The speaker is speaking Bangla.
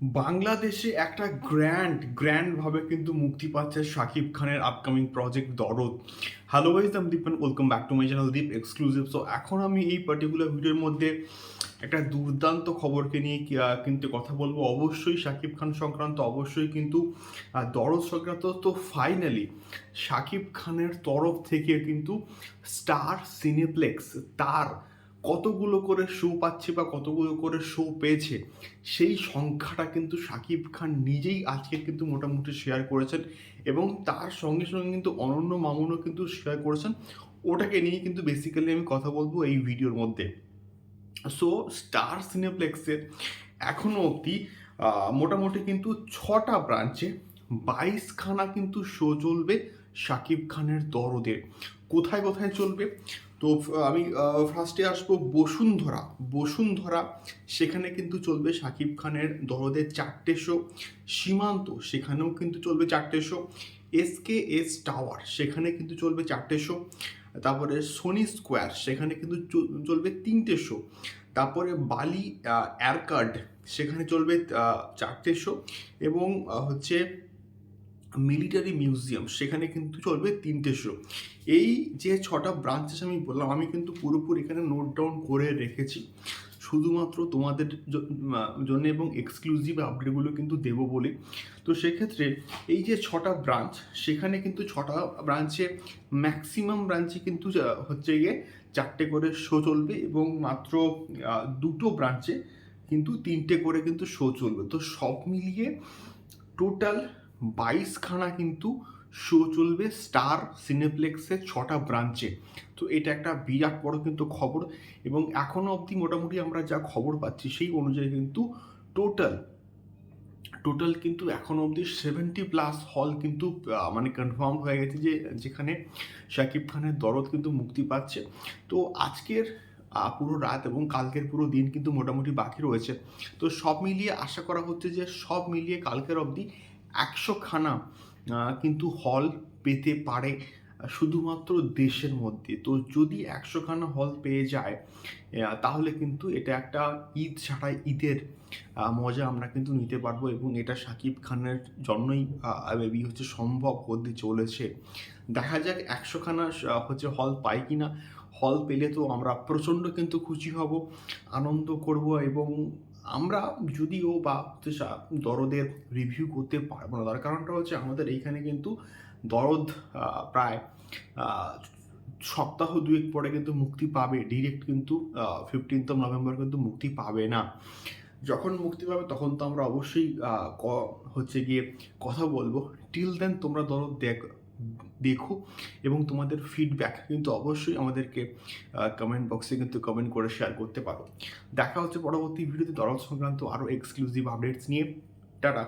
বাংলাদেশে একটা গ্র্যান্ড গ্র্যান্ড ভাবে কিন্তু মুক্তি পাচ্ছে শাকিব খানের upcoming project Dorod. Hello guys I'm Dipon welcome back to my channel Deep exclusive so এখন আমি এই পার্টিকুলার ভিডিওর মধ্যে একটা দুর্দান্ত খবরকে নিয়ে কিন্তু কথা বলব। অবশ্যই শাকিব খান সংক্রান্ত, অবশ্যই কিন্তু দরদ সংক্রান্ত। তো ফাইনালি শাকিব খানের তরফ থেকে কিন্তু স্টার সিনেপ্লেক্স তার কতগুলো করে শো পাচ্ছে বা কতগুলো করে শো পেয়েছে, সেই সংখ্যাটা কিন্তু শাকিব খান নিজেই আজকে কিন্তু মোটামুটি শেয়ার করেছেন এবং তার সঙ্গে সঙ্গে কিন্তু অনন্য মামুনও কিন্তু শেয়ার করেছেন। ওটাকে নিয়ে কিন্তু বেসিক্যালি আমি কথা বলব এই ভিডিওর মধ্যে। সো স্টার সিনেপ্লেক্সের এখনও অবধি মোটামুটি কিন্তু ছটা ব্রাঞ্চে বাইশখানা কিন্তু শো চলবে শাকিব খানের দরদের কোথায় কোথায় চলবে? তো আমি ফার্স্টে আসব বসুন্ধরা। বসুন্ধরা সেখানে কিন্তু চলবে শাকিব খানের দরদের চারটে শো সীমান্ত সেখানেও কিন্তু চলবে চারটে শো এসকে এস টাওয়ার সেখানে কিন্তু চলবে চারটে শো তারপরে সোনি স্কোয়ার সেখানে কিন্তু চলবে তিনটে শো তারপরে বালি এয়ারকার্ড সেখানে চলবে চারটে শো এবং হচ্ছে মিলিটারি মিউজিয়াম, সেখানে কিন্তু চলবে তিনটে শো এই যে ছটা ব্রাঞ্চেস আমি বললাম, আমি কিন্তু পুরোপুরি এখানে নোট ডাউন করে রেখেছি। শুধুমাত্র তোমাদের জন্য এবং এক্সক্লুসিভ আপডেটগুলো কিন্তু দেবো বলে। তো সেক্ষেত্রে এই যে ছটা ব্রাঞ্চ সেখানে কিন্তু ছটা ব্রাঞ্চে ম্যাক্সিমাম ব্রাঞ্চে কিন্তু হচ্ছে গিয়ে চারটে করে শো চলবে এবং মাত্র দুটো ব্রাঞ্চে কিন্তু তিনটে করে কিন্তু শো চলবে। তো সব মিলিয়ে টোটাল বাইশখানা কিন্তু শো চলবে স্টার সিনেপ্লেক্সের ছটা ব্রাঞ্চে তো এটা একটা বিরাট বড় কিন্তু খবর এবং এখনও অবধি মোটামুটি আমরা যা খবর পাচ্ছি সেই অনুযায়ী কিন্তু টোটাল টোটাল কিন্তু এখনও অবধি সেভেন্টি প্লাস হল কিন্তু মানে কনফার্ম হয়ে গেছে যে যেখানে শাকিব খানের দরদ কিন্তু মুক্তি পাচ্ছে। তো আজকের পুরো রাত এবং কালকের পুরো দিন কিন্তু মোটামুটি বাকি রয়েছে। তো সব মিলিয়ে আশা করা হচ্ছে যে সব মিলিয়ে কালকের অবধি একশো খানা কিন্তু হল পেতে পারে শুধুমাত্র দেশের মধ্যে। তো যদি একশোখানা হল পেয়ে যায় তাহলে কিন্তু এটা একটা ঈদ ছাড়া ঈদের মজা আমরা কিন্তু নিতে পারব এবং এটা শাকিব খানের জন্যই মেবি হচ্ছে সম্ভব হতে চলেছে। দেখা যাক একশোখানা হচ্ছে হল পাই কি না হল পেলে তো আমরা প্রচণ্ড কিন্তু খুশি হব, আনন্দ করব এবং আমরা যদিও বা দরদের রিভিউ করতে পারব না, তার কারণটা হচ্ছে আমাদের এইখানে কিন্তু দরদ প্রায় সপ্তাহ দুয়েক পরে কিন্তু মুক্তি পাবে ডিরেক্ট কিন্তু ফিফটিন্থ অফ নভেম্বর কিন্তু মুক্তি পাবে না। যখন মুক্তি পাবে তখন তো আমরা অবশ্যই হচ্ছে গিয়ে কথা বলব। টিল দেন তোমরা দরদ দেখ দেখো এবং তোমাদের ফিডব্যাক কিন্তু অবশ্যই আমাদেরকে কমেন্ট বক্সে কিন্তু কমেন্ট করে শেয়ার করতে পারো। দেখা হচ্ছে পরবর্তী ভিডিওতে দরদ সংক্রান্ত আরও এক্সক্লুসিভ আপডেটস নিয়ে। টাটা।